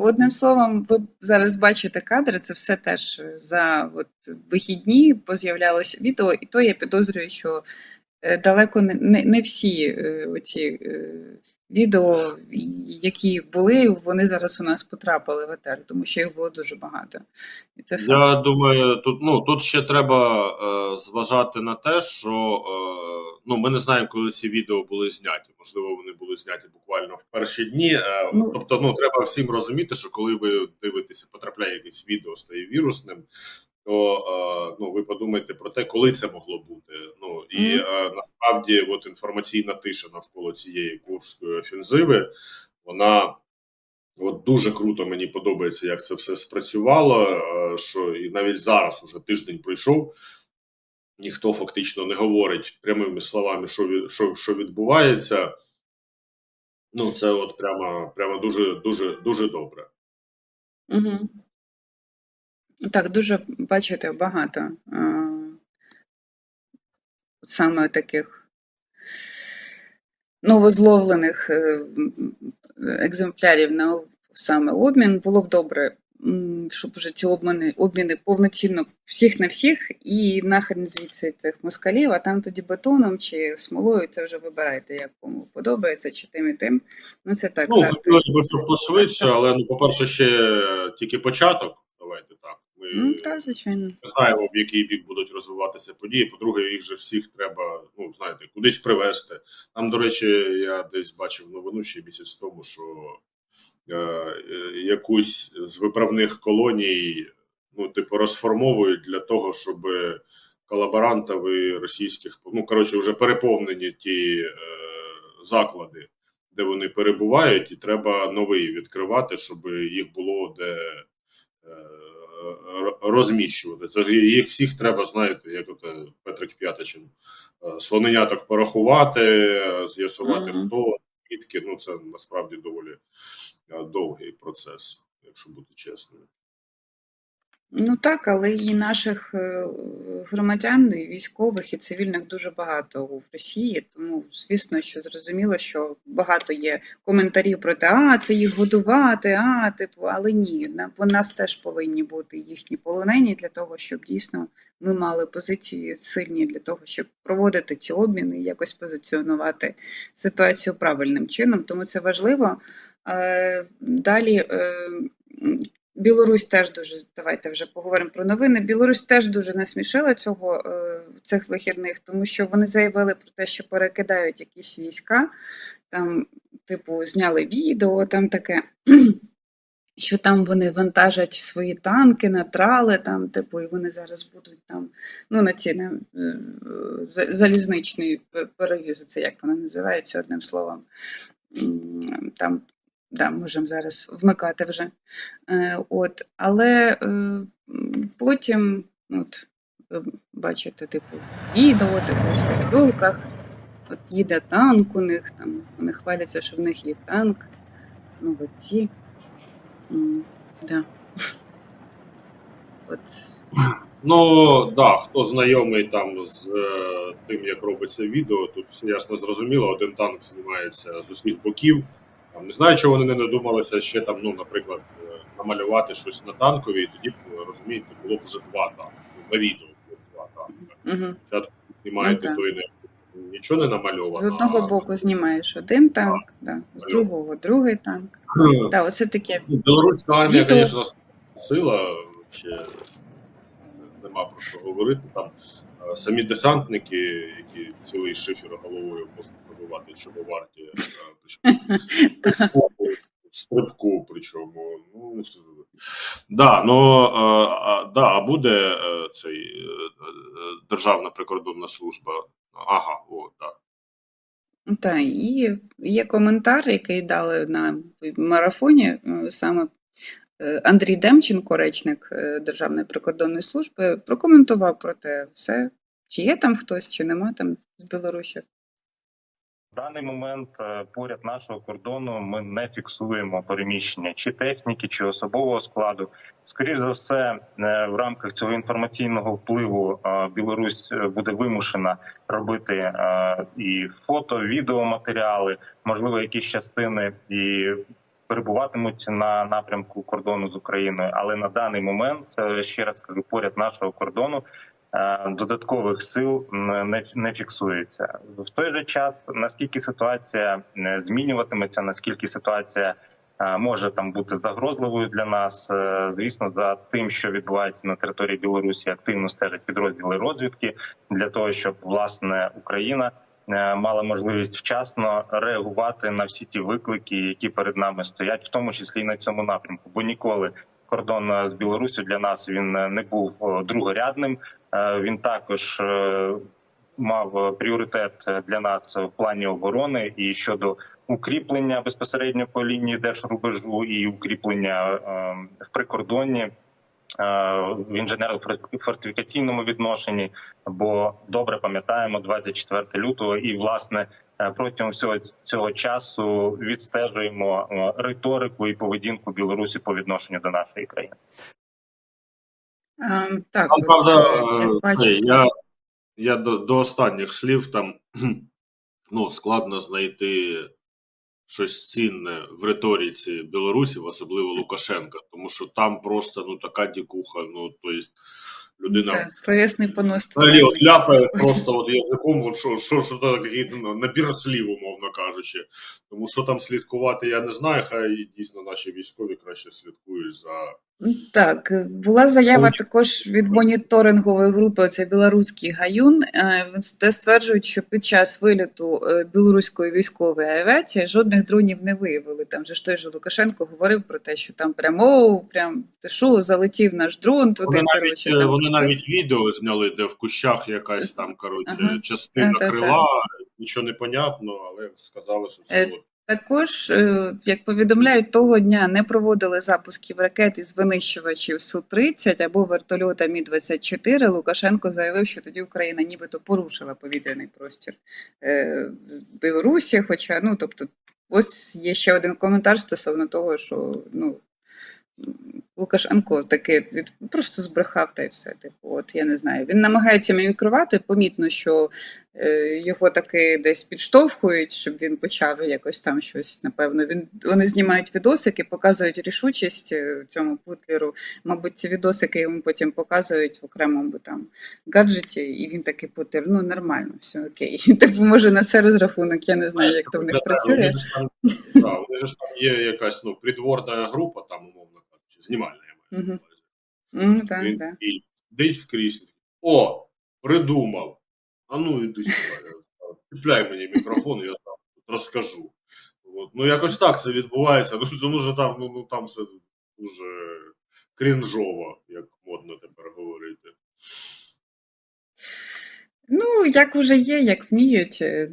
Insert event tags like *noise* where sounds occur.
Одним словом, ви зараз бачите кадри, це все теж за от, вихідні поз'являлося відео, і то я підозрюю, що е, далеко не, не, всі е, оці е, відео, які були, вони зараз у нас потрапили в етер, тому що їх було дуже багато. І це факт. Я думаю, тут ну тут ще треба е, зважати на те, що е, ну ми не знаємо, коли ці відео були зняті. Можливо, вони були зняті буквально в перші дні. Е, Ну. тобто, ну треба всім розуміти, що коли ви дивитеся, потрапляє якесь відео, стає вірусним. То е, ну ви подумайте про те, коли це могло бути. Ну і Мгм. е, насправді, от інформаційна тиша навколо цієї курської офензиви, вона От дуже круто мені подобається, як це все спрацювало. е, Що і навіть зараз уже тиждень пройшов, ніхто фактично не говорить прямими словами, що що, що відбувається. Ну, це от прямо, прямо дуже, дуже, дуже добре. Угу. Так, дуже бачите, багато е, саме таких новозловлених е, екземплярів на саме обмін. Було б добре, щоб вже ці обміни, обміни повноцінно всіх на всіх і нахрен звідси цих москалів, а там тоді бетоном чи смолою це вже вибирайте, як кому подобається, чи тим і тим. Ну це так. Ну, хотілося б, щоб пошвидше, але ну, по-перше, ще тільки початок. Ми Ну, так, звичайно. не знаємо, в який бік будуть розвиватися події. По-друге, їх же всіх треба, ну знаєте, кудись привезти. Там, до речі, я десь бачив новину ще місяць тому, що е, е, якусь з виправних колоній, ну, типу, розформовують для того, щоб колаборантів і російських, ну коротше, вже переповнені ті е, заклади, де вони перебувають, і треба новий відкривати, щоб їх було де. Розміщувати. Це ж їх всіх треба, знаєте, як от Петрик П'ятичин, е, слоненяток порахувати, з'ясувати з'ясувати, Мгм. хто звідки. Ну, це насправді доволі е, довгий процес, якщо бути чесним. Ну так, але і наших е, громадян, і військових, і цивільних дуже багато в Росії. Тому, звісно, що зрозуміло, що багато є коментарів про те, а це їх годувати, а типу, але ні, в нас теж повинні бути їхні полонені для того, щоб дійсно ми мали позиції сильні для того, щоб проводити ці обміни і якось позиціонувати ситуацію правильним чином. Тому це важливо. Е, Далі. Е, Білорусь теж дуже давайте вже поговоримо про новини. Білорусь теж дуже насмішила цього е, цих вихідних, тому що вони заявили про те, що перекидають якісь війська. Там, типу, зняли відео, там таке, *clears throat* що там вони вантажать свої танки на трали, там, типу, і вони зараз будуть там, ну, на ці е, залізничний пе- перевіз, це як воно називається одним словом. Там да, можемо зараз вмикати вже. Е, От, але е, потім, от, бачите, типу, відео все в люлках. От їде танк у них, там вони хваляться, що в них є танк. Молодці. Да. *laughs* От. Ну да, хто знайомий там з е, тим, як робиться відео, тут все ясно зрозуміло. Один танк знімається з усіх боків. Там не знаю, чого вони не додумалися ще там, ну, наприклад, е, намалювати щось на танкові, і тоді розумієте, було б вже два танки. Ну, на відео було б два танки. Угу. Знімаєте Ну, той не нічого не намальовано. З одного а- боку знімаєш один танк, да, з другого другий танк. Да, оце таке. Ну, Білоруська армія, звісно, сила ще нема про що говорити. Там е, самі десантники, які цілий шифер головою можуть чобоварті, е, причому *laughs* стрибку, причому. Ну, да, ну, е, а, да, а буде е, цей Державна прикордонна служба. Ага, о, так. Так, і є коментар, який дали на марафоні саме Андрій Демченко, речник Державної прикордонної служби, прокоментував про те все, чи є там хтось, чи нема там з Білорусі. В даний момент е, поряд нашого кордону ми не фіксуємо переміщення чи техніки, чи особового складу. Скоріше за все, е, в рамках цього інформаційного впливу е, Білорусь буде вимушена робити і фото, відеоматеріали, можливо, якісь частини і перебуватимуть на напрямку кордону з Україною. Але на даний момент ще раз кажу, поряд нашого кордону додаткових сил не, не фіксується. В той же час наскільки ситуація е, змінюватиметься, наскільки ситуація е, може там бути загрозливою для нас. Е, Звісно, за тим, що відбувається на території Білорусі, активно стежать підрозділи розвідки для того, щоб власне Україна е, мала можливість вчасно реагувати на всі ті виклики, які перед нами стоять, в тому числі і на цьому напрямку. Бо ніколи кордон е, з Білорусі для нас він е, не був е, другорядним. Він також мав пріоритет для нас в плані оборони і щодо укріплення безпосередньо по лінії держрубежу і укріплення в прикордонні в інженерно-фортифікаційному відношенні. Бо добре пам'ятаємо 24 лютого, і власне протягом всього цього часу відстежуємо е, риторику і поведінку Білорусі по відношенню до нашої країни. Ем, Так, Там, правда, е, е, цей, я, я до, до останніх слів там ну, складно знайти щось цінне в риториці білорусів, особливо Лукашенка, тому що там просто ну така дікуха. Ну то есть людина так, словесний понос. взагалі от ляпає просто от язиком, от що, що, що такий набір слів, умовно кажучи. Тому що там слідкувати, я не знаю. Хай дійсно наші військові краще слідкують за Так, е, була заява також від моніторингової групи, оце білоруський гаюн, е, де стверджують, що під час виліту е, білоруської військової авіації жодних дронів не виявили. Там же ж той же Лукашенко говорив про те, що там прямо прям ти що, залетів наш дрон туди. Вони навіть, коротше, там вони навіть відео зняли, де в кущах якась там коротше Ага. частина Та-та-та. крила, нічого не понятно, але сказали, що все. Також, е, як повідомляють, того дня не проводили запусків ракет із винищувачів Су-30 або вертольота Мі-24. Лукашенко заявив, що тоді Україна нібито порушила повітряний простір е, з Білорусі. Хоча, ну тобто, ось є ще один коментар стосовно того, що ну. Лукашенко таки від просто збрехав та й все. Типу, от я не знаю. Він намагається мімікрувати. Помітно, що е, його таки десь підштовхують, щоб він почав якось там щось. Напевно, він вони знімають відосики, показують рішучість е, цьому путлеру. Мабуть, ці відосики йому потім показують в окремому там гаджеті, і він такий путлер, ну нормально, все окей. *laughs* Типу, може на це розрахунок, я не знаю, як то в них працює. *laughs* вони ж там, є якась ну, придворна група, там, умовно знімальна. я маю на увазі. Ну, Він такий сидить в кріслі. О, придумав. А ну іди сюди. Чіпляй мені мікрофон, я там розкажу. От. Ну, якось так це відбувається. Ну, тому що там, ну, ну, там все дуже крінжово, як модно тепер говорити. Ну, як вже є, як вміють. е,